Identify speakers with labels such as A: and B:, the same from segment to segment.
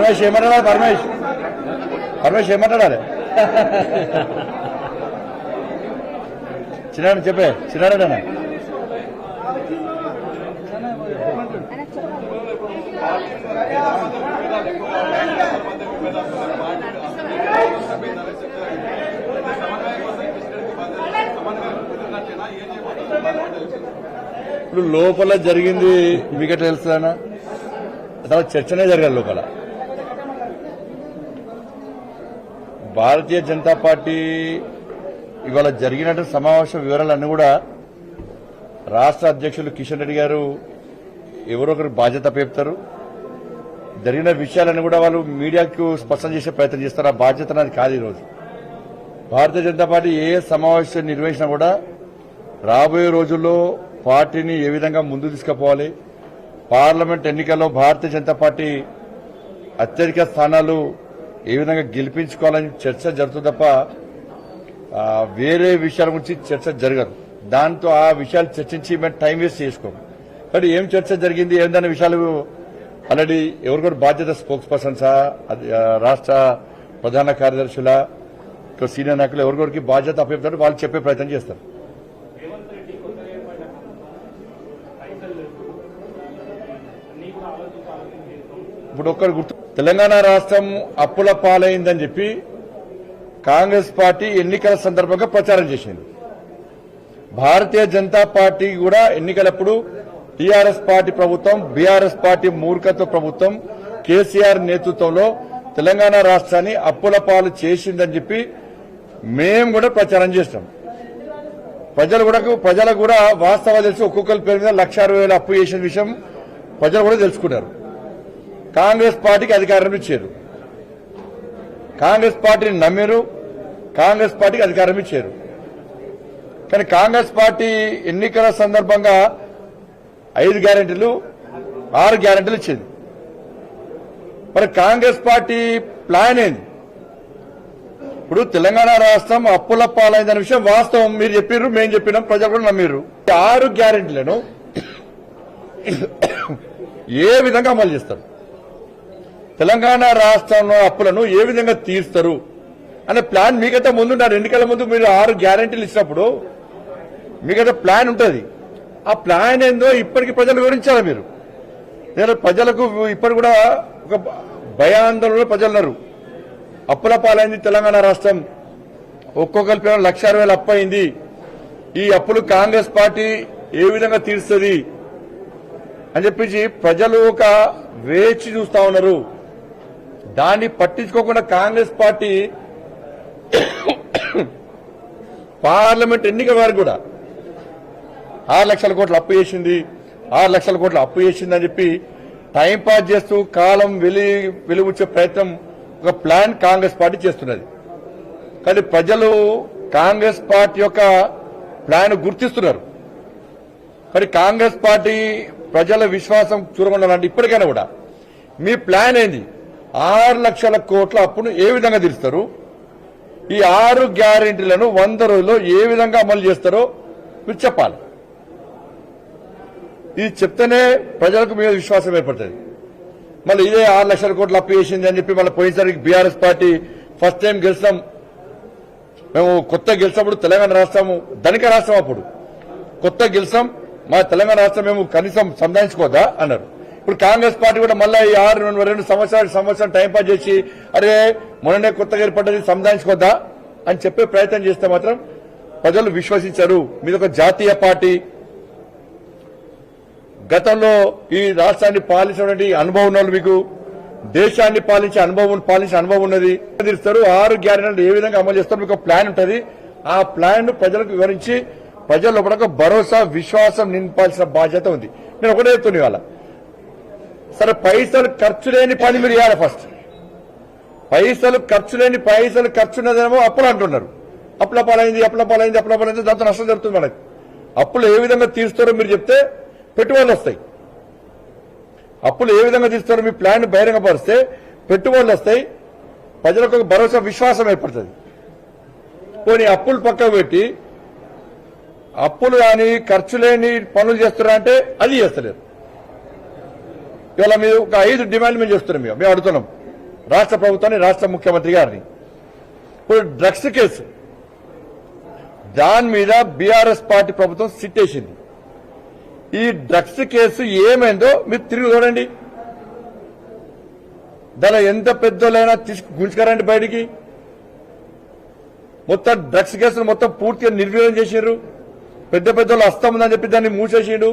A: పరమేష్ ఏమన్నాడా పరమేష్ పరమేష్ ఏమన్నాడా చిన్నాడు చెప్పే చిన్నాడనా ఇప్పుడు లోపల జరిగింది మీకు తెలుస్తుందన్నా తర్వాత చర్చనే జరగాలి లోపల. భారతీయ జనతా పార్టీ ఇవాళ జరిగినట్టు సమావేశ వివరాలన్నీ కూడా రాష్ట్ర అధ్యక్షులు కిషన్ రెడ్డి గారు ఎవరో ఒకరు బాధ్యత పేపుతారు. జరిగిన విషయాలను కూడా వాళ్ళు మీడియాకు స్పష్టం చేసే ప్రయత్నం చేస్తారు? ఆ బాధ్యత నాది కాదు ఈరోజు. భారతీయ జనతా పార్టీ ఏ సమావేశం నిర్వహించినా కూడా రాబోయే రోజుల్లో పార్టీని ఏ విధంగా ముందు తీసుకుపోవాలి? పార్లమెంట్ ఎన్నికల్లో భారతీయ జనతా పార్టీ అత్యధిక స్థానాలు ఏ విధంగా గెలిపించుకోవాలని చర్చ జరుగుతుంది తప్ప వేరే విషయాల గురించి చర్చ జరగదు. దాంతో ఆ విషయాలు చర్చించి మేము టైం వేస్ట్ చేసుకోము. కానీ ఏం చర్చ జరిగింది ఏందన్న విషయాలు ఆల్రెడీ ఎవరికొరు బాధ్యత స్పోక్స్ పర్సన్సా రాష్ట్ర ప్రధాన కార్యదర్శుల సీనియర్ నాయకులు ఎవరికొరికి బాధ్యత అప్పచెప్తారు వాళ్ళు చెప్పే ప్రయత్నం చేస్తారు. ఇప్పుడు ఒక్కరు గుర్తు తెలంగాణ రాష్ట్రం అప్పుల పాలైందని చెప్పి కాంగ్రెస్ పార్టీ ఎన్నికల సందర్భంగా ప్రచారం చేసింది. భారతీయ జనతా పార్టీ కూడా ఎన్నికలప్పుడు టీఆర్ఎస్ పార్టీ ప్రభుత్వం బీఆర్ఎస్ పార్టీ మూర్ఖత్వ ప్రభుత్వం కేసీఆర్ నేతృత్వంలో తెలంగాణ రాష్ట్రాన్ని అప్పుల పాలు చేసిందని చెప్పి మేము కూడా ప్రచారం చేస్తాం ప్రజలు కూడా ప్రజలకు కూడా వాస్తవాలు తెలిసి ఒక్కొక్కరి పేరు మీద లక్ష అరవై వేల అప్పు చేసిన విషయం ప్రజలు కూడా తెలుసుకున్నారు. కాంగ్రెస్ పార్టీకి అధికారం ఇచ్చారు. కాంగ్రెస్ పార్టీని నమ్మారు కాంగ్రెస్ పార్టీకి అధికారం ఇచ్చారు. కానీ కాంగ్రెస్ పార్టీ ఎన్నికల సందర్భంగా ఐదు గ్యారెంటీలు ఆరు గ్యారెంటీలు ఇచ్చింది. మరి కాంగ్రెస్ పార్టీ ప్లాన్ ఏంది? ఇప్పుడు తెలంగాణ రాష్ట్రం అప్పుల పాలైందనే విషయం వాస్తవం. మీరు చెప్పారు మేము చెప్పినాం ప్రజలు కూడా నమ్మిరు ఆరు గ్యారెంటీలను ఏ విధంగా అమలు చేస్తారు? తెలంగాణ రాష్ట్రంలో అప్పులను ఏ విధంగా తీరుస్తారు? అనే ప్లాన్ మీకైతే ముందున్నారు. ఎన్నికల ముందు మీరు ఆరు గ్యారెంటీలు ఇచ్చినప్పుడు మీకైతే ప్లాన్ ఉంటుంది. ఆ ప్లాన్ ఏందో ఇప్పటికి ప్రజలు వివరించాలి మీరు. నేను ప్రజలకు ఇప్పటి కూడా ఒక భయాందోళనలో ప్రజలు ఉన్నారు. అప్పుల పాలైంది తెలంగాణ రాష్ట్రం. ఒక్కొక్కరి పేరు లక్ష అరవై అప్పు అయింది. ఈ అప్పులు కాంగ్రెస్ పార్టీ ఏ విధంగా తీరుస్తుంది? అని చెప్పేసి ప్రజలు ఒక వేచి చూస్తా ఉన్నారు. దాన్ని పట్టించుకోకుండా కాంగ్రెస్ పార్టీ పార్లమెంట్ ఎన్నికల వారు కూడా ఆరు లక్షల కోట్లు అప్పు చేసింది ఆరు లక్షల కోట్లు అప్పు చేసింది అని చెప్పి టైం పాస్ చేస్తూ కాలం వెలి వెలువచ్చే ప్రయత్నం ఒక ప్లాన్ కాంగ్రెస్ పార్టీ చేస్తున్నది. కానీ ప్రజలు కాంగ్రెస్ పార్టీ యొక్క ప్లాన్ గుర్తిస్తున్నారు. మరి కాంగ్రెస్ పార్టీ ప్రజల విశ్వాసం చూరగొండాలంటే ఇప్పటికైనా కూడా మీ ప్లాన్ ఏంది? ఆరు లక్షల కోట్ల అప్పును ఏ విధంగా తీరుస్తారు? ఈ ఆరు గ్యారెంటీలను వంద రోజుల్లో ఏ విధంగా అమలు చేస్తారో మీరు చెప్పాలి. ఇది చెప్తేనే ప్రజలకు మీద విశ్వాసం ఏర్పడుతుంది. మళ్ళీ ఇదే ఆరు లక్షల కోట్లు అప్పు చేసింది అని చెప్పి మళ్ళీ పోయినసరికి బీఆర్ఎస్ పార్టీ ఫస్ట్ టైం గెలిచాం మేము కొత్త గెలిచినప్పుడు తెలంగాణ రాష్ట్రము ధనిక రాష్ట్రం అప్పుడు. కొత్త గెలిచాం మా తెలంగాణ రాష్ట్రం మేము కనీసం సంధానించుకోదా? అన్నారు. ఇప్పుడు కాంగ్రెస్ పార్టీ కూడా మళ్ళీ ఈ ఆరు రెండు సంవత్సరాలు సంవత్సరం టైం పాస్ చేసి అరే మొన్ననే కొత్తగా ఏర్పడ్డది సంధానించుకోద్దా అని చెప్పే ప్రయత్నం చేస్తే మాత్రం ప్రజలు విశ్వసించారు. మీద ఒక జాతీయ పార్టీ. గతంలో ఈ రాష్ట్రాన్ని పాలించినటువంటి అనుభవం ఉన్న వాళ్ళు మీకు దేశాన్ని పాలించే అనుభవం పాలించే అనుభవం ఉన్నది. తీరుస్తారు. ఆరు గ్యారెంటీలు ఏ విధంగా అమలు చేస్తారు మీకు ఒక ప్లాన్ ఉంటుంది. ఆ ప్లాన్ను ప్రజలకు వివరించి ప్రజల లోపల భరోసా విశ్వాసం నింపాల్సిన బాధ్యత ఉంది. నేను ఒకటే చెప్తున్నా ఇవాళ. సరే పైసలు ఖర్చు లేని పని మీరు చేయాలి ఫస్ట్ పైసలు ఖర్చు లేని పైసలు ఖర్చు ఉన్నదేమో అప్పులు అంటున్నారు. అప్పుల పాలైంది అప్పుల పాలైంది అప్పుల పాలైంది దాంతో నష్టం జరుగుతుంది మనకి అప్పులు ఏ విధంగా తీరుస్తారో మీరు చెప్తే పెట్టుబడులు వస్తాయి. అప్పులు ఏ విధంగా తీస్తారో మీ ప్లాన్ బహిరంగపరిస్తే పెట్టుబడులు వస్తాయి. ప్రజలకు ఒక భరోసా విశ్వాసం ఏర్పడుతుంది. పోనీ అప్పులు పక్కకు పెట్టి అప్పులు కానీ ఖర్చు లేని పనులు చేస్తున్నారా అంటే అది చేస్తలేరు. ఇవాళ మీరు ఒక ఐదు డిమాండ్ మేము చేస్తున్నాం మేము మేము అడుగుతున్నాం. రాష్ట్ర ప్రభుత్వాన్ని రాష్ట్ర ముఖ్యమంత్రి గారిని. ఇప్పుడు డ్రగ్స్ కేసు. దాని మీద బీఆర్ఎస్ పార్టీ ప్రభుత్వం సిట్టేసింది. ఈ డ్రగ్స్ కేసు ఏమైందో మీరు తిరిగి చూడండి. దాని ఎంత పెద్దోళ్ళైనా తీసుకు గుంజుకారండి బయటికి. మొత్తం డ్రగ్స్ కేసులు మొత్తం పూర్తిగా నిర్వీర్యం చేసిండ్రు. పెద్ద పెద్దోళ్ళు హస్తం ఉందని చెప్పి దాన్ని మూసేసిండు.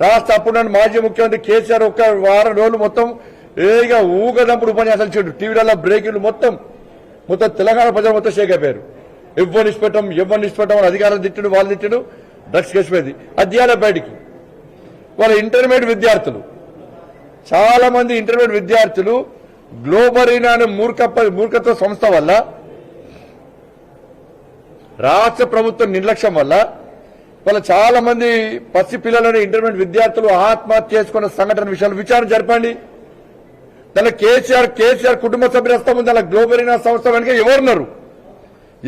A: రాష్ట్ర అప్పుడు మాజీ ముఖ్యమంత్రి కేసీఆర్ ఒక వారం రోజులు మొత్తం ఏగా ఊగదంపుడు ఉపన్యాసాలు చేయడు టీవీలలో బ్రేకింగ్లు మొత్తం మొత్తం తెలంగాణ ప్రజలు మొత్తం షేక్ అయిపోయారు. ఎవరిని ఇష్టపెట్టం ఎవరిని ఇష్టపెట్టం అని అధికారులు వాళ్ళు తిట్టడు డ్రగ్స్ కేసు అధ్యయాల బయటికి. వాళ్ళ ఇంటర్మీడియట్ విద్యార్థులు. చాలా మంది ఇంటర్మీడియట్ విద్యార్థులు గ్లోబరీనా అనే మూర్ఖ మూర్ఖత్వ సంస్థ వల్ల రాష్ట్ర ప్రభుత్వం నిర్లక్ష్యం వల్ల వాళ్ళ చాలా మంది పసి పిల్లలను ఇంటర్మీడియట్ విద్యార్థులు ఆత్మహత్య చేసుకున్న సంఘటన విషయాలు విచారణ జరపండి. దానిలో కేసీఆర్ కేసీఆర్ కుటుంబ సభ్యుల హస్తం ఉంది. దానిలో గ్లోబల్ సంస్థ వెనుక ఎవరున్నారు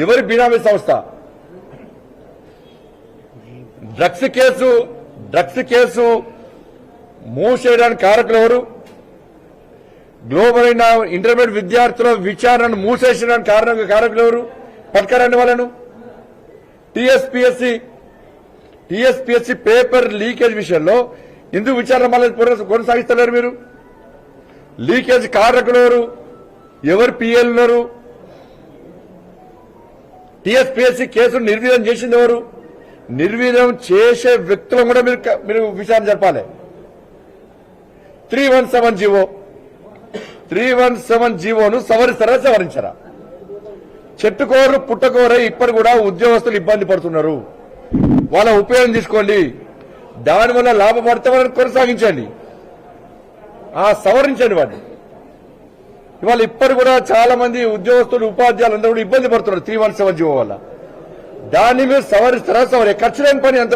A: ఎవరి బినామీ సంస్థ? డ్రగ్స్ కేసు డ్రగ్స్ కేసు మూసేయడానికి కారకులు ఎవరు? గ్లోబల్ ఇంటర్మీడియట్ విద్యార్థుల విచారణను మూసేసడానికి కారణంగా కారకులు ఎవరు? పట్టుకరండి వాళ్ళను. టీఎస్పీఎస్సీ టీఎస్పీఎస్సీ పేపర్ లీకేజ్ విషయంలో ఎందుకు విచారణ మళ్ళీ కొనసాగిస్తలేరు మీరు. లీకేజ్ కారకులు ఎవరు? ఎవరు పిఎల్ ఉన్నారు? టీఎస్పీఎస్సీ కేసును నిర్వీర్యం చేసింది ఎవరు? నిర్వీర్యం చేసే వ్యక్తులను కూడా మీరు మీరు విచారణ జరపాలి. Three one seven GO. Three one seven జీవోను సవరిస్తారా సవరించరా? చెట్టుకోరు పుట్టకోరే ఇప్పటి కూడా ఉద్యోగస్తులు ఇబ్బంది పడుతున్నారు. వాళ్ళ ఉపయోగం తీసుకోండి. దానివల్ల లాభపడితే వాళ్ళని కొనసాగించండి. ఆ సవరించండి వాటిని. ఇవాళ ఇప్పటి కూడా చాలా మంది ఉద్యోగస్తులు ఉపాధ్యాయులు అందరూ కూడా ఇబ్బంది పడుతున్నారు త్రీ వన్ సెవెన్ జీవో వల్ల. దాన్ని మీరు సవరిస్తారా సవరే? ఖర్చు లేని పని అంత